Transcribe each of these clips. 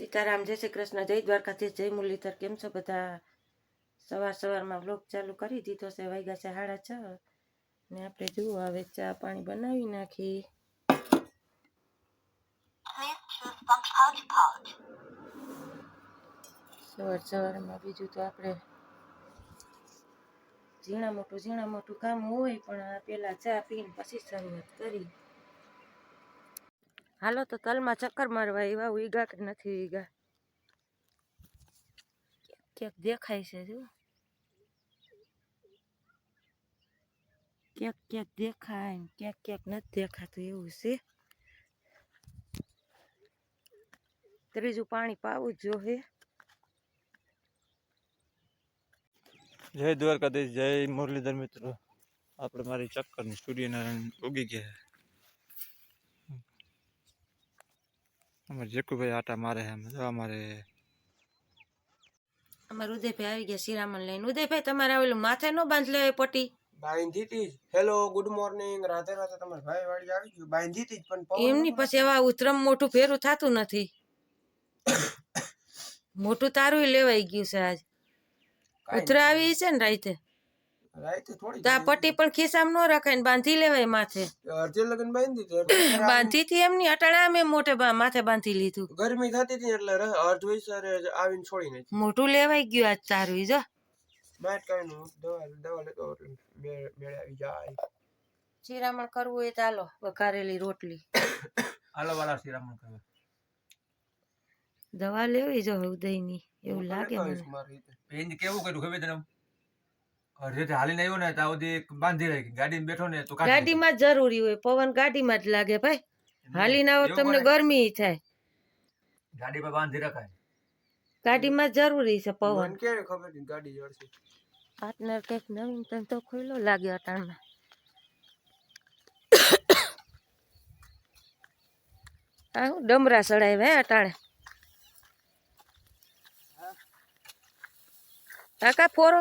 સીતારામ, જય શ્રી કૃષ્ણ, જય દ્વારકાથી જય મુરલીધર, કેમ છો બધા? સવાર સવારમાં વ્લોગ ચાલુ કરી દીધો છે, વાગ્યા છે સાડા છ. ને આપણે જુઓ, હવે ચા પાણી બનાવી નાખી. સવાર સવારમાં બીજું તો આપણે ઝીણા મોટું ઝીણા મોટું કામ હોય, પણ આ પેલા ચા પીને પછી શરૂઆત કરી. હાલો તો તલમાં ચક્કર મારવા એવા ઉઈગા કે નથી ઉઈગા ક્યાંક દેખાય છે જો. ક્યાંક ક્યાંક દેખાય ક્યાંક ક્યાંક નથી દેખાતું એવું છે. ત્રીજું પાણી પાવું જ જોઈએ. જય દ્વારકાધીશ, જય મુરલીધર મિત્રો. આપણે મારી ચક્કરની સૂર્યનારાયણ ઉગી ગયા. અમારે જેકુભાઈ આટા મારે જો અમારે અમારે ઉદયભાઈ આવી ગયા શિરામણ લઈને. ઉદયભાઈ તમારે આવેલું માથે નો બાંધ લેવાય પટ્ટી બાંધી હતી hello good morning Radhe Radhe તમારા ભાઈ વાળી આવી ગયું. બાંધી હતી પણ એમની પછી એવા ઉતરમ મોટું ફેરું થતું નથી. મોટું તારું લેવાઈ ગયું છે આજ. કાંઈ ઉતરા આવી છે ને રાઈતે પટ્ટી પણ ખિસ્સામાં નો રખાય ને બાંધી લેવાય માથે. અડધે લગન બાંધી. બાંધી હતી એમની અટાણા મેં મોટે માથે બાંધી લીધું. ગરમી થતી હતી એટલે ર- અડધ આવીને છોડી નાખી. મોટું લેવાઈ ગયું આજ તારું જો. માટ કાંઈ દવા દવા લેતો મેળ આવી જાય. શિરામણ કરવું હોય તો હાલો વઘારેલી રોટલી. આલો વાળા શિરામણ કહેવાય દવા લેવી જો હૃદયની એવું લાગે મને. કેવું કર્યું ખબર તને? અડધેથી હાલીને આવ્યો ને ત્યાં સુધી બાંધી રાખી. ગાડીમાં બેઠો ને તો ગાડીમાં જ જરૂરી હોય પવન ગાડીમાં જ લાગે ભાઈ. હાલીને આવો તમને ગરમી થાય. ગાડી પર બાંધી રખાય. ગાડીમાં જરૂરી છે પવન. ક્યારે ખબર ગાડી જડશે? પાર્ટનર કંઈક નવીન તને તો ખુલ્લો લાગ્યો આ હું ડમરા સડાય હે અટાણે. કાકા ફોરો.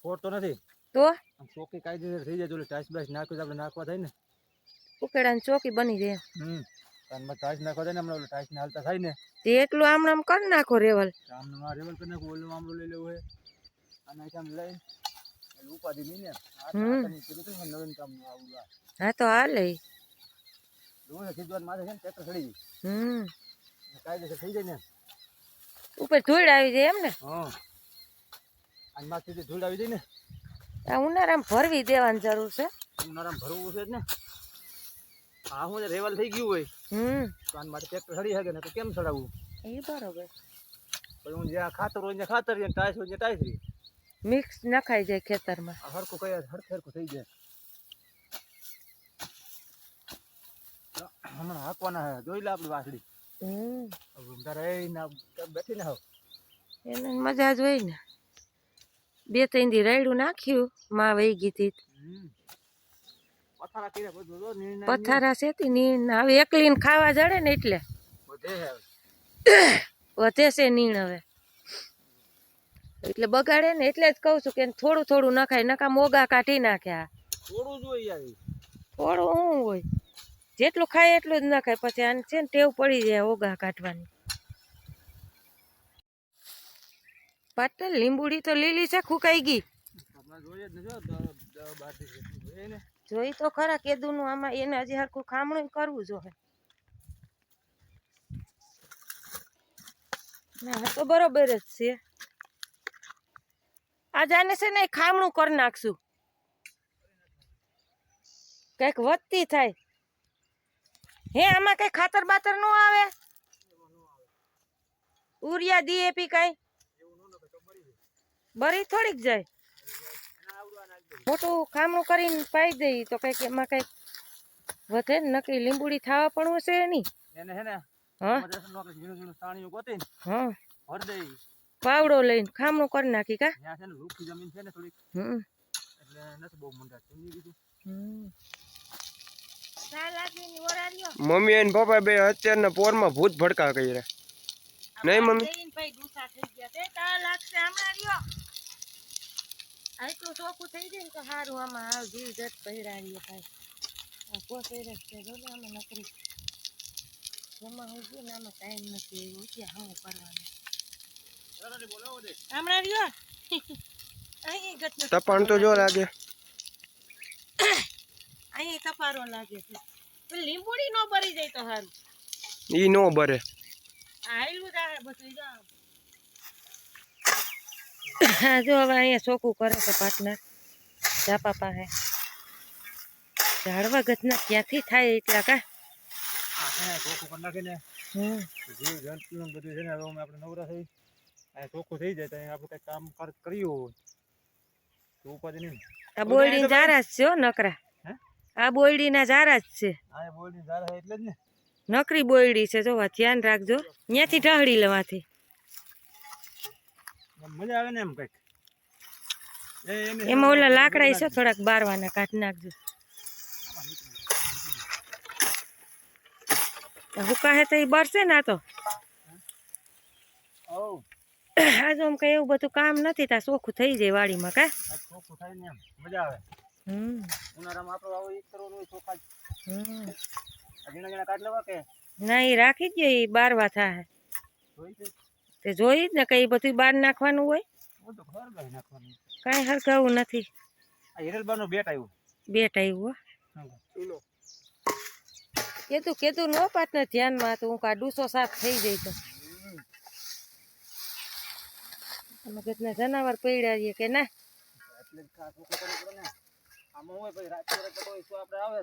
ખોટ તો નથી? તો? ચોખ્ખી કાયદેસર થઈ જાય ટાઈસ બાઈસ નાખ્યું આપણે નાખવા થાય ને. ઉકેડાની ચોકી બની જાય. હમ. કાનમાં ટાઈસ નાખવા થાય ને હમણાં ટાઈસ ને હાલતા થાય ને. તે એટલું આમ આમ કર નાખો રેવલ. આમ રેવલ કરી નાખો ઓલું આમળું લઈ લેવું હોય અને આમ લઈ ઉપાધિ નહીં ને. આ ને નવીન કામ આવું આ. હા તો હાલે જોવું ને ખીજવાન માથે છે ને ટ્રેક્ટર ચડી હમ. કાયદેસર થઈ જાય ને. ઉપર ધૂળ આવી જાય એમ ને? હા. અને માથેથી ધૂળ આવી જાય ને આ ઉનાળામાં ભરવી દેવાની જરૂર છે. ઉનાળામાં ભરવું છે જ ને. આ હું રેવાલ થઈ ગયું હોય હમ. તો આના માટે ટ્રેક્ટર સડી શકે ને તો કેમ સડાવવું એ બરોબર. પછી હું જ્યાં ખાતર હોય ત્યાં ખાતર રહે ટાઈસ હોય ત્યાં ટાઈસ રહે મિક્સ નખાઈ જાય ખેતરમાં. હરખું કયા હરખે હરખું થઈ જાય. હમણાં હાંકવાના હે જોઈ લે આપણી વાસળી. હમ. તારે એ ના બેઠી ને હવે. એને મજા જ હોય ને. બે ત્રણ દી રાયડું નાખ્યું માં વહી ગઈ તી પથારા છે બધું નીણ. હવે એકલીને ખાવા જડે ને એટલે. વધે છે નીણ હવે. એટલે બગાડે ને એટલે જ કહું છું કે થોડું થોડું નખાય નકા મોગા કાઢી નાખ્યા થોડું થોડું શું હોય. જેટલું ખાય એટલું જ નખાય. પછી આને છે ને ટેવ પડી જાય ઓગા કાઢવાની. પાટલ લીંબુડી તો લીલી છે ખુકાઈ ગઈ. ને ને. જોઈ તો ખરા કેદુનું આમાં એને હજી હરખું ખામણું કરવું જોઈએ ના તો બરોબર જ છે. આ જાને છે ને ખામણું કરી નાખશું. કંઈક વધતી થાય. હે આમાં કઈ ખાતર બાતર નો આવે. ઉરિયા ડીએપી કઈ? બરી થોડીક જાય. મોટું ખામણું કરીને પાઈ દઈ તો કંઈક એમાં કંઈક વધે ને નકરી લીંબુડી ખાવા પણ હશે નહીં એને હે ને પાવડો લઈને ખામણું કરી નાખી કા? ત્યાં છે ને રૂખી જમીન છે ને થોડીક. હમ. એટલે નથી બહુ મુંડા સમજી કીધું હમ. મમ્મી અને પપ્પા બે અત્યારના પોરમાં ભૂત ભડકા કર્યા. નહીં મમ્મી આટલું ચોખ્ખું થઈ જાય ને તો સારું આમાં હાવ જીવ જત પહેરાવીએ ભાઈ. પોસેરે છે જો ને આમાં નકરી એમાં હું ગયો ને આમાં ટાઈમ નથી એવું ત્યાં હું કરવાનું. હમણાં રહ્યો? અહીં ગતનો તપાણ તો જો લાગે. અહીં તપારો લાગે છે. પેલી લીંબુડી નો ભરી જાય તો સારું ઈ નો જો હા જો હવે અહીંયા ચોખ્ખું કરે છે પાર્ટનર જાપા પાસે. ઝાડવા ગતના ક્યાંથી થાય એટલા કા? ચોખ્ખું કરી નાખીને. હમ. જીવ જંતુ બધું છે ને હવે આપણે નવરા થઈ. આ ચોખ્ખું થઈ જાય તો આપણે કંઈક કામ કર્યું હોય. તો ઉપાધિ નહીં. આ બોયડી જારા જ છે હો નકરા. આ બોયડીના જારા જ છે. આ એટલે જ ને. નકરી બોયડી છે જોવા ધ્યાન રાખજો. ત્યાંથી ઢહળી લેવાથી. મજા આવે ને એમ કંઈક? એમાં ઓલા લાકડા છે થોડાક બારવાના કાઢી નાખજો. હુકાહે તો એ બરસે ને આ તો. આજે આમ કઈ એવું બધું કામ નથી તા ચોખ્ખું થઈ જાય વાડીમાં કા? ચોખ્ખું થાય ને એમ. મજા આવે. હમ. ઉનાળામાં આપણો આવો એક કરવાનું ચોખા હમ. કે? ના એ રાખી જ એ બારવા થાય. જોઈ તે જોઈ જ ને કઈ બધું બાર નાખવાનું હોય? કઈ ઘર નાખવાનું કાંઈ હરગાવું નથી. બેટ આવ્યું બેટ આવ્યું હો. કીધું કીધું નો પાટને ધ્યાનમાં તો હું કાઢુસો સાફ થઈ જાય તો. અમે કેટલા જનાવર પૈડા રહીએ કે ના? ને? આમાં હોય પછી રાત્રે તો કોઈ આપણે આવે?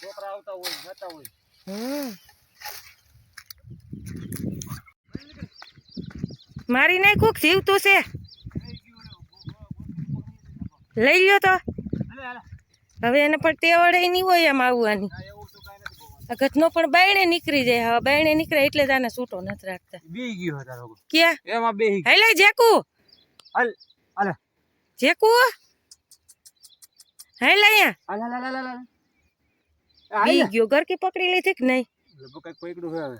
છોકરા આવતા હોય જતા હોય. મારી નાખ્યું કે જીવતું છે. લઈ લ્યો તો. હવે એને પણ તેવડે નહીં હોય એમ આવવાની. ઘટનો પણ બાયણે નીકળી જાય. હવે બાયણે નીકળે એટલે જ આને છૂટો નથી રાખતા. બે ગયો હતા ક્યાં? એમાં બે હેલે જેકુ. હાલ અલે જેકુ? હેલે અહીંયા. બી ગયો ગરકી પકડી લીધી કે નહીં? લગભગ કઈ પકડ્યું હવે.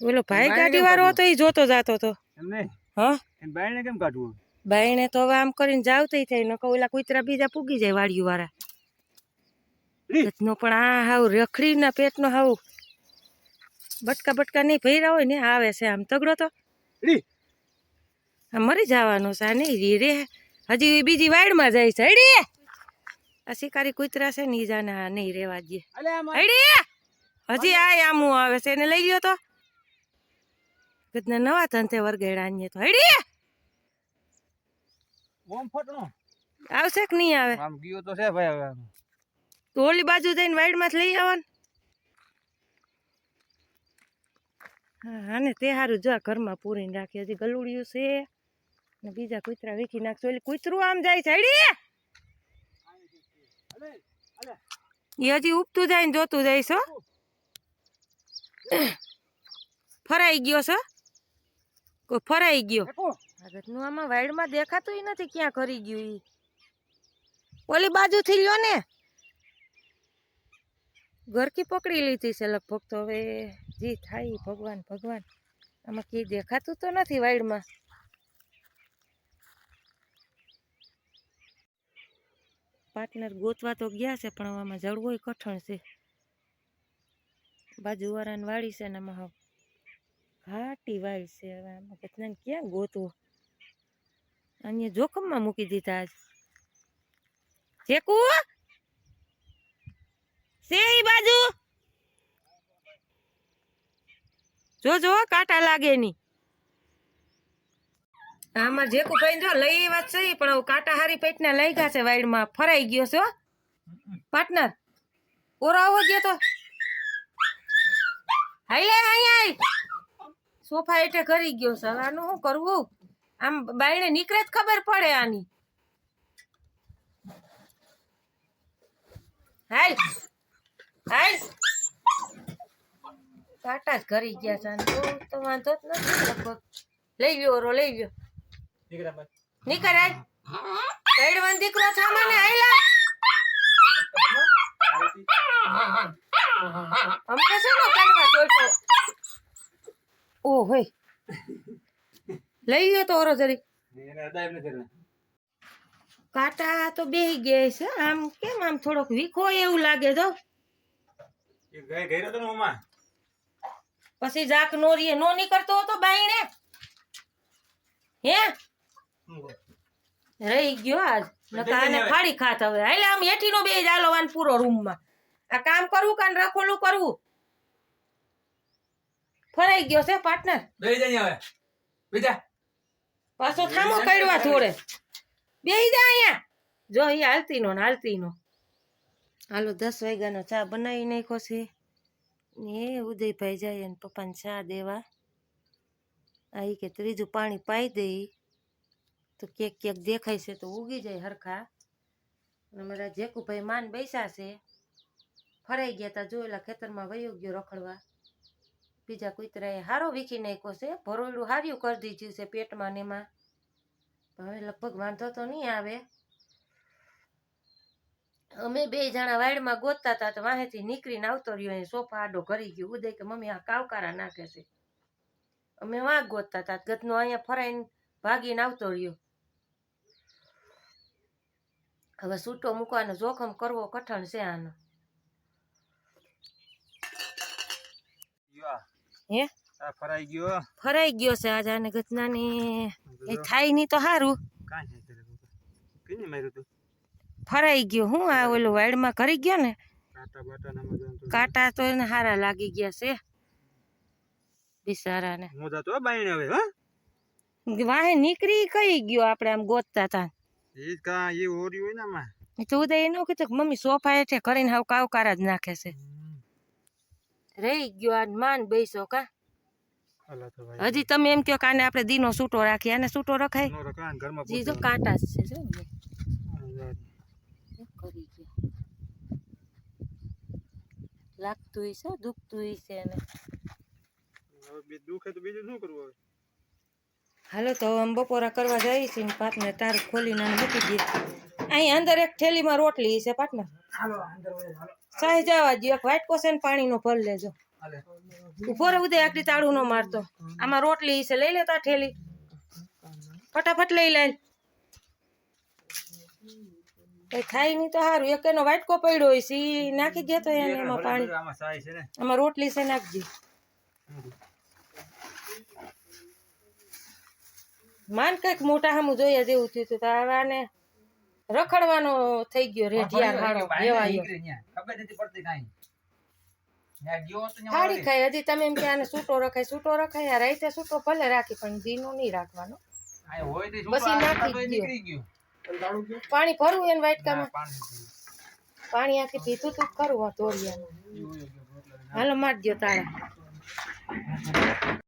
બોલો ભાઈ ગાડી વાળો હતો એ જોતો જાતો હતો. એમને હા? એને બાયણે કેમ કાઢવું બાયણે તો હવે આમ કરીને જાવતી થઈ. નકો ઓલા કુતરા બીજા પૂગી જાય વાડિયું વાળા. પણ આ હાવ રખડીના પેટનો હાવ બટકા બટકા નહીં ભર્યા હોય ને આવે છે આમ તગડો તો. આ મરી જવાનો છે આ નહીં રી. રે હજી બીજી વાડમાં જાય છે. આ શિકારી કૂતરા છે ને ઈ નહીં રેવા દે. હજી આ આમું આવે છે એને લઈ ગયો તો. કદના નવા ધંધે વરગેડા તો. હડી! આવશે કે નહીં આવે? આમ ગયો તો છે ભાઈ હવે તો ઓલી બાજુ જઈને વાઈડમાં લઈ આવવાનું હા આને તે સારું જો ઘરમાં પૂરીને રાખી. હજી ગલુડિયું છે. ને બીજા કૂતરા વીખી નાખશો. એટલે કૂતરું આમ જાય છે. હડી! એ હજી ઉપતું જાય ને જોતું જાય છો ફરાઈ ગયો છો? કોઈ ફરાઈ ગયો? આગળનું આમાં વાઈડમાં દેખાતું નથી ક્યાં કરી ગયું ઈ. ઓલી બાજુથી લ્યો ને. ગરકી પકડી લીધી છે લગભગ તો હવે જે થાય ભગવાન ભગવાન. આમાં કઈ દેખાતું તો નથી વાઈડમાં પાર્ટનર ગોતવા તો ગયા છે, પણ આમાં જળવોય કઠણ છે. બાજુવાળાની વાળી છે ને આમાં ઘાટી વાળી છે હવે આમાં કેટલાને ક્યાં ગોતવો? અહીંયા જોખમમાં મૂકી દીધા આજ. ચેકુ છે ઈ બાજુ? જો જો કાંટા લાગે ની. આમાં જેકુ ભાઈ જો લઈ વાત છે પણ કાંટા હારી પેટના લઈ ગયા છે વાઈડમાં, ફરાઈ ગયો છે પાર્ટનર, ઓરો આવો ગયો તો. હાઈ લે આઈ સોફા હેઠે કરી ગયો છે. આનું શું કરવું? આમ બાયણે નીકળે જ ખબર પડે આની. હાલ હાલ કાંટા જ કરી ગયા છે. તો વાંધો જ નથી. લઈ ગયો ઓરો, લઈ લ્યો. દીકરા બસ નીકળ આય દીકરો થામા ને આયલા. અમને છે ને કાઢવા તોડતો ઓ હોય લઈ ગયો તો ઓરો જરી. કાંટા તો બેહી ગયા છે. આમ કેમ આમ થોડોક વીખો એવું લાગે તો? એ ગઈ ગઈ રહ્યો તો ને ઓમાં પછી જાક નો રીએ નો નીકળતો હતો બાઈને હે? રહી ગયો આજ. નકાને ફાડી ખાત હવે હાલે આમ હેઠીનો બે જ આલોવાન પૂરો રૂમમાં. આ કામ કરવું કાન રખોલું કરવું? ફરાઈ ગયો છે પાર્ટનર. બેહી જા હવે. બેજા. પાછો થામો કડવા થોડે બેહી જા અહીંયા. જો એ હાલતી નો ને હાલતી નો હાલો દસ વાગ્યાનો ચા બનાવી નાખ્યો છે. ને એ ઉદયભાઈ જાય અને પપ્પાને ચા દેવા. આ કે ત્રીજું પાણી પાઈ દઈ તો ક્યાંક ક્યાંક દેખાય છે તો ઉગી જાય હરખા. અને મારા જેકુભાઈ માન બેસા છે. ફરાઈ ગયા તા જોયેલા ખેતરમાં વયો ગયો રખડવા. બીજા કૂતરાએ હારો વીખી નાખ્યો છે. ભરોયલું હાર્યું કરી દીધું છે પેટમાં ને એમાં. હવે લગભગ વાંધો તો નહીં આવે. અમે બે જણા વાડમાં ગોતતા હતા તો વાહેથી નીકળીને આવતો રહ્યો. અહીં સોફા આડો કરી ગયો. ઉદય કે, મમ્મી, આ કાવકારા નાખે છે. અમે વાં ગોતતા હતા ગતનો અહીંયા ફરાઈને ભાગીને આવતો રહ્યો. હવે સૂટો મૂકવાનો જોખમ કરવો કઠણ છે આનો. હે? ફરાઈ ગયો. ફરાઈ ગયો છે આજે આને ગતનાને એ થાય નહીં તો સારું તું? ફરાઈ ગયો. હું આ ઓલું વાડમાં કરી ગયો ને? કાંટા ના તો એને હારા લાગી ગયા છે. બિચારાને મોજા તો બાઈને હવે હા? વાહે નીકળી કઈ ગયો આપણે આમ ગોતતા હતા એ કા એ ઓરી હોય ને માં તું તો ઉદય એનું કીધું કે મમ્મી સોફા હેઠે કરીને હાવ કાવકારા જ નાખે છે. રહી ગયો આ માન બેસો કા. હજી તમે એમ કહો કાને આપણે દીનો સૂટો રાખીએ અને સૂટો રખાય? જી જો કાંટા છે જો કરી ગયા. લાગતું છે દુખતું છે ને દુખે તો બીજું શું કરવું હવે? હાલો તો આમ બપોરા કરવા જઈ છીએ પાટને તાર ખોલીને મૂકી દઈએ અહીં અંદર એક થેલીમાં રોટલી છે પાટને સાહી જવા દો એક છે ને પાણીનો ભર લેજો. ઊભો રહે ઉદય આટલી તાળું નો મારતો. આમાં રોટલી છે લઈ લેતા ઠેલી ફટાફટ લઈ લે. કઈ થાય નહીં તો સારું એક એનો વાટકો પડ્યો હોય છે નાખી દેતો એને એમાં પાણી. આમાં રોટલી છે નાખજી. માન કંઈક મોટા સામું જોઈએ જેવું થયું હતું તો હવે આને રખડવાનો થઈ ગયો રેઢિયા હાડો એવાયો ખબર નથી પડતી કાંઈ. થાળી ખાય હજી તમે એમ કે આને સૂટો રખાય સૂટો રખાય આ રાઈતે સૂટો ભલે રાખી પણ દીનો નહીં રાખવાનો. છોકરો નાખી ગયો. પાણી ભરવું એને વાટકામાં? પાણી આખી પીધું તું કરું તોરિયાનું હાલો માર ગયો તાળા